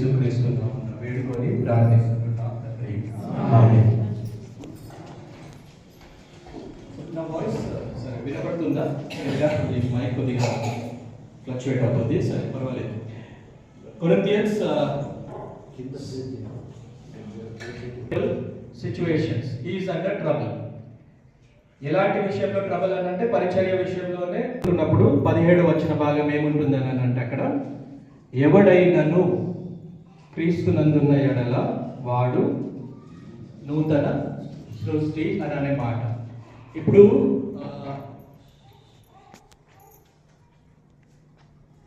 యేసుక్రీస్తు నామమున వేడుకొని ప్రార్థిస్తున్నాం తండ్రి ఆమేన్. నా వాయిస్ సరే వినపడుతుందా? మైక్ కొద్దిగా ఫ్లక్చువేట్ అవుతుంది. సరే పర్వాలేదు. Corinthians situations is under trouble ఎలాంటి విషయంలో ట్రబుల్ అని అంటే పరిచర్య విషయంలోనే ఉన్నప్పుడు పదిహేడు వచ్చిన భాగం ఏముంటుందని అని అంటే అక్కడ ఎవడైనను క్రీస్తునందున్న ఎడల వాడు నూతన సృష్టి అని అనే మాట. ఇప్పుడు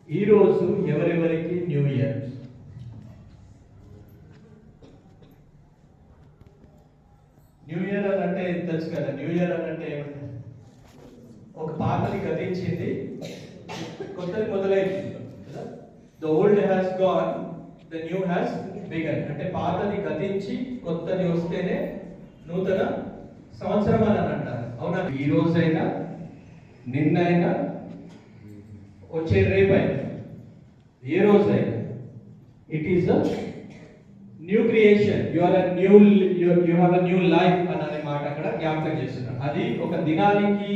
ఈరోజు ఎవరెవరికి న్యూ ఇయర్? న్యూ ఇయర్ అని అంటే తెలుసు కదా? న్యూ ఇయర్ అని అంటే ఒక పాతని గతించింది కొత్తది మొదలైంది the old has gone the new has begun అంటే పాతది గతించి కొత్తది వస్తేనే నూతన సంవత్సరం అని అంటారు. అవునా? ఈ రోజైనా నిన్నైనా వచ్చే రేపైనా ఏ రోజైనా it is a new creation you are a new you have a new life అని అనే మాట అక్కడ జ్ఞాపకం చేస్తున్నారు. అది ఒక దినానికి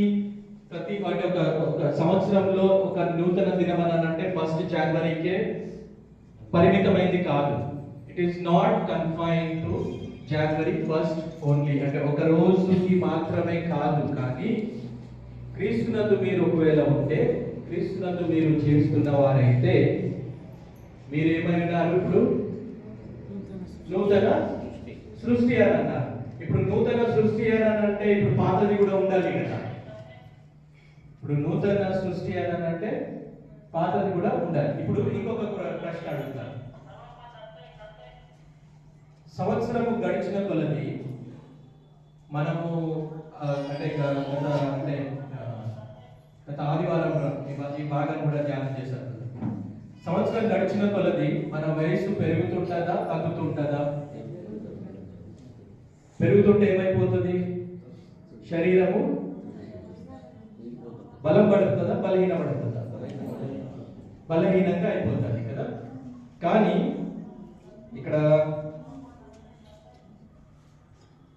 ప్రతి అంటే ఒక ఒక సంవత్సరంలో ఒక నూతన దినం అని అంటే ఫస్ట్ జనవరికే పరిమితమైంది కాదు. It is not confine to January first only అంటే ఒక రోజుకి మాత్రమే కాదు కానీ క్రీస్తునందు మీరు ఒకవేళ ఉంటే క్రీస్తునందు మీరు జీవిస్తున్న వారైతే మీరేమైనారు ఇప్పుడు? నూతన సృష్టి అని అన్నారు. ఇప్పుడు నూతన సృష్టి అని అంటే ఇప్పుడు పాతది కూడా ఉండాలి కదా. ఇప్పుడు నూతన సృష్టి అని అంటే పాతది కూడా ఉండాలి. ఇప్పుడు ఇంకొక ప్ర- ప్రశ్న అడుగుతాను సంవత్సరము గడిచిన కొలది మనము అంటే గత అంటే గత ఆదివారం ఈ ఈ భాగం కూడా ధ్యానం చేశారు. సంవత్సరం గడిచిన కొలది మన వయస్సు పెరుగుతుంటుందా తగ్గుతుంటుందా? పెరుగుతుంటే ఏమైపోతుంది? శరీరము బలం పడుతుందా బలహీన పడుతుందా బలహీనంగా అయిపోతుంది కదా? కానీ ఇక్కడ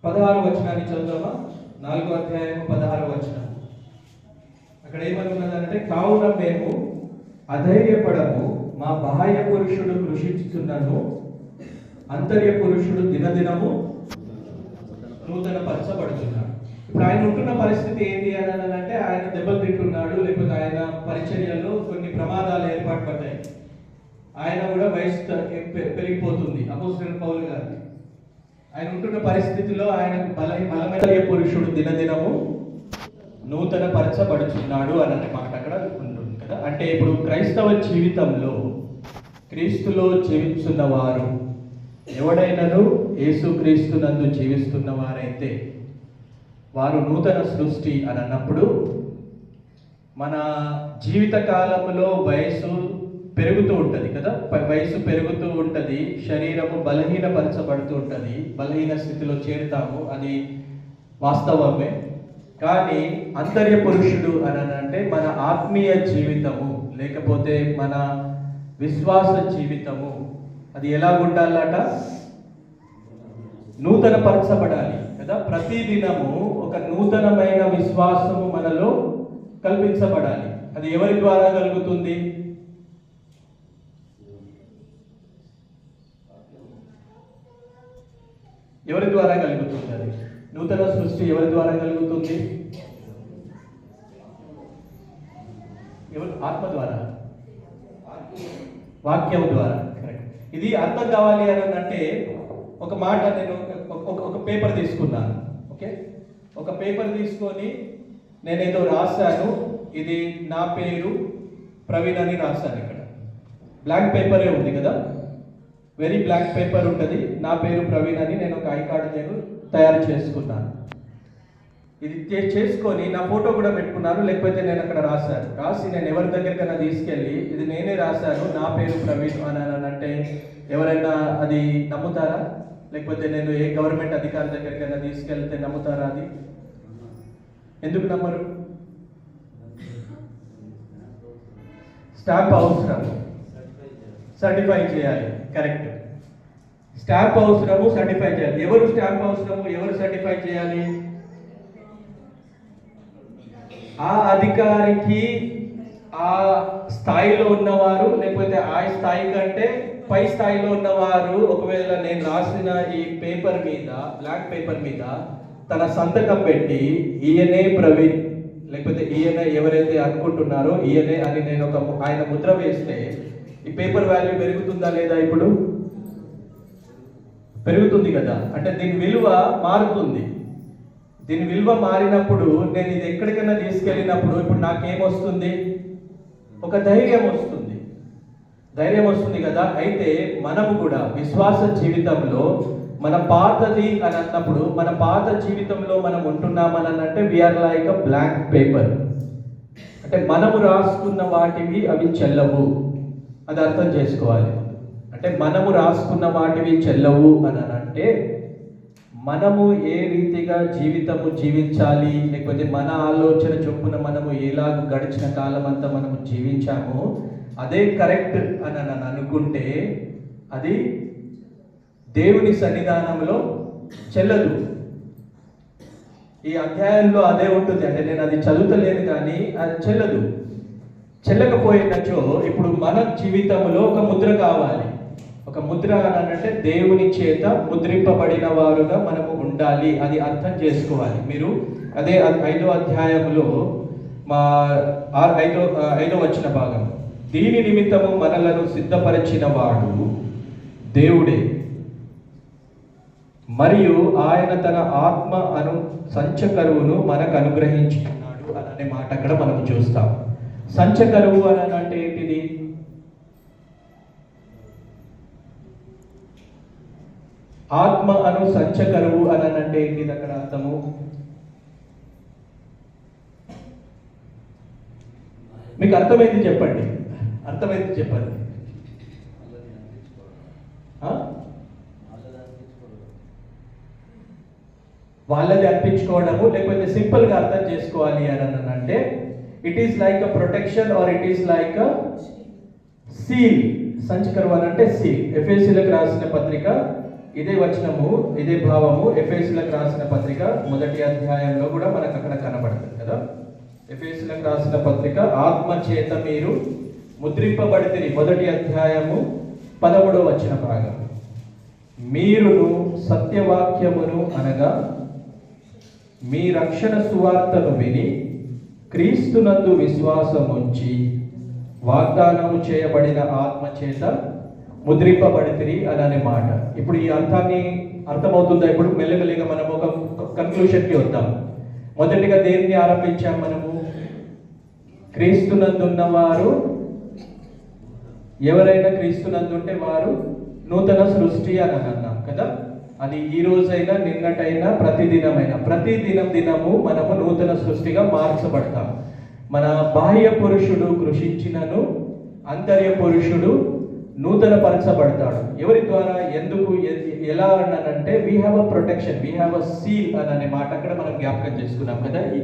పదహారు వచనాన్ని చదువుతామా నాలుగో అధ్యాయము పదహారు వచనం. అక్కడ ఏమనుకున్నదంటే కావున మేము అధైర్యపడము మా బాహ్య పురుషుడు కృషిస్తున్నను అంతర్య పురుషుడు దినదినము నూతన పరచబడుతున్నాడు ఇప్పుడు ఆయన ఉంటున్న పరిస్థితి ఏంటి అని అంటే ఆయన దెబ్బలు తింటున్నాడు లేకపోతే ఆయన పరిచర్యలో ఆయన కూడా వయసు పెరిగిపోతుంది. అపోసిన పౌలు గారికి ఆయన ఉంటున్న పరిస్థితిలో ఆయన బల బలమైన పురుషుడు దినదినము నూతన పరచబడుచున్నాడు అని అనే మాట అక్కడ ఉంటుంది కదా. అంటే ఇప్పుడు క్రైస్తవ జీవితంలో క్రీస్తులో జీవిస్తున్న వారు ఎవడైనాను యేసుక్రీస్తునందు జీవిస్తున్న వారైతే వారు నూతన సృష్టి అని అన్నప్పుడు మన జీవిత కాలంలో వయసు పెరుగుతూ ఉంటుంది కదా? వయసు పెరుగుతూ ఉంటుంది శరీరము బలహీనపరచబడుతూ ఉంటుంది బలహీన స్థితిలో చేరుతాము అది వాస్తవమే. కానీ అంతర్య పురుషుడు అని అంటే మన ఆత్మీయ జీవితము లేకపోతే మన విశ్వాస జీవితము అది ఎలా ఉండాలట? నూతన పరచబడాలి కదా? ప్రతి దినము ఒక నూతనమైన విశ్వాసము మనలో కల్పించబడాలి. అది ఎవరి ద్వారా కలుగుతుంది? ఎవరి ద్వారా కలుగుతుంది? అది నూతన సృష్టి ఎవరి ద్వారా కలుగుతుంది? ఎవరు? ఆత్మ ద్వారా. వాక్యం ద్వారా. కరెక్ట్ ఇది అర్థం కావాలి అని అంటే ఒక మాట నేను ఒక- పేపర్ తీసుకున్నాను. ఓకే? ఒక పేపర్ తీసుకొని నేనేదో రాశాను. ఇది నా పేరు ప్రవీణ్ అని రాశాను ఇక్కడ. బ్లాంక్ పేపరే ఉంది కదా? వెరీ బ్లాక్ పేపర్ ఉంటుంది. నా పేరు ప్రవీణ్ అని నేను ఒక ఐ కార్డు నేను తయారు చేసుకున్నాను. ఇది చేసుకొని నా ఫోటో కూడా పెట్టుకున్నాను లేకపోతే నేను అక్కడ రాశాను. రాసి నేను ఎవరి దగ్గరికైనా తీసుకెళ్ళి ఇది నేనే రాశాను నా పేరు ప్రవీణ్ అని అని అంటే ఎవరైనా అది నమ్ముతారా? లేకపోతే నేను ఏ గవర్నమెంట్ అధికారి దగ్గరికైనా తీసుకెళ్తే నమ్ముతారా అది? ఎందుకు నమ్మరు? స్టాంప్ అవసరం. సర్టిఫై చేయాలి కరెక్ట్ స్టాంప్ అవసరము సర్టిఫై చేయాలి. ఎవరు స్టాంప్ అవసరము ఎవరు సర్టిఫై చేయాలి? ఆ అధికారికి ఆ స్థాయిలో ఉన్నవారు లేకపోతే ఆ స్థాయి కంటే పై స్థాయిలో ఉన్నవారు ఒకవేళ నేను రాసిన ఈ పేపర్ మీద బ్లాక్ పేపర్ మీద తన సంతకం పెట్టి ఈయనే ప్రవీణ్ లేకపోతే ఈయన ఎవరైతే అనుకుంటున్నారో ఈయనే అని నేను ఒక ఆయన ముద్ర వేస్తే ఈ పేపర్ వాల్యూ పెరుగుతుందా లేదా ఇప్పుడు? పెరుగుతుంది కదా. అంటే దీని విలువ మారుతుంది. దీని విలువ మారినప్పుడు నేను ఇది ఎక్కడికైనా తీసుకెళ్ళినప్పుడు ఇప్పుడు నాకేమొస్తుంది? ఒక ధైర్యం వస్తుంది. ధైర్యం వస్తుంది కదా. అయితే మనము కూడా విశ్వాస జీవితంలో మన పాతది అని అన్నప్పుడు మన పాత జీవితంలో మనం ఉంటున్నామని అంటే we are like a blank paper అంటే మనము రాసుకున్న వాటివి అవి చెల్లవు. అది అర్థం చేసుకోవాలి. అంటే మనము రాసుకున్న వాటివి చెల్లవు అని అంటే మనము ఏ రీతిగా జీవితము జీవించాలి లేకపోతే మన ఆలోచన చొప్పున మనము ఎలాగ గడిచిన కాలం అంతా మనము జీవించామో అదే కరెక్ట్ అని నన్ను అనుకుంటే అది దేవుని సన్నిధానంలో చెల్లదు. ఈ అధ్యాయంలో అదే ఉంటుంది. అంటే నేను అది చదువుతలేను కానీ అది చెల్లదు. చెల్లకపోయినచో ఇప్పుడు మన జీవితంలో ఒక ముద్ర కావాలి. ఒక ముద్ర అని అంటే దేవుని చేత ముద్రింపబడిన వారుగా మనము ఉండాలి. అది అర్థం చేసుకోవాలి. మీరు అదే ఐదో అధ్యాయంలో మా ఆ- ఐదో ఐదో వచ్చిన భాగం. దీని నిమిత్తము మనలను సిద్ధపరిచిన వాడు దేవుడే. మరియు ఆయన తన ఆత్మ అను సంచకరువును మనకు అనుగ్రహించుకున్నాడు అనే మాట అక్కడ మనం చూస్తాం. సంచకరువు అని అంటే ఏంటిది? ఆత్మ అను సంచకరువు అని అంటే ఏంటి అక్కడ అర్థము? మీకు అర్థమైంది చెప్పండి. అర్థమైంది చెప్పండి. వాళ్ళది అర్పించుకోవడము లేకపోతే సింపుల్గా అర్థం చేసుకోవాలి అని అంటే it is like a protection or it is like a seal సంచకరువు అని అంటే సీల్ ఎఫ్ఎస్సీలకు రాసిన పత్రిక ఇదే వచనము ఇదే భావము ఎఫ్ఎస్లకు రాసిన పత్రిక మొదటి అధ్యాయంలో కూడా మనకు అక్కడ కనబడుతుంది కదా? ఎఫ్ఎస్లకు రాసిన పత్రిక ఆత్మ చేత మీరు ముద్రింపబడితే మొదటి అధ్యాయము పదమూడవ వచ్చిన భాగం. మీరును సత్యవాక్యమును అనగా మీ రక్షణ సువార్తను విని క్రీస్తునందు విశ్వాసముంచి వాగ్దానము చేయబడిన ఆత్మ చేత ముద్రింపబడితిరి అని అనే మాట. ఇప్పుడు ఈ అర్థాన్ని అర్థమవుతుందా? ఇప్పుడు మెల్లమెల్లిగా మనం ఒక కన్క్లూషన్కి వద్దాం. మొదటిగా దేన్ని ఆరంభించాం మనము? క్రీస్తునందున్న వారు ఎవరైనా క్రీస్తునందుంటే వారు నూతన సృష్టి అని అన్నాం కదా? అది ఈ రోజైనా నిన్నటైనా ప్రతిదినమైనా. ప్రతి దినం దినము మనము నూతన సృష్టిగా మార్చబడతాం. మన బాహ్య పురుషుడు కృషించినను అంతర్య పురుషుడు నూతన పరచబడతాడు ఎవరి ద్వారా? ఎందుకు? ఎలా అన్నానంటే we have a protection we have a seal అని అనే మాట అక్కడ మనం జ్ఞాపకం చేసుకున్నాం కదా ఈ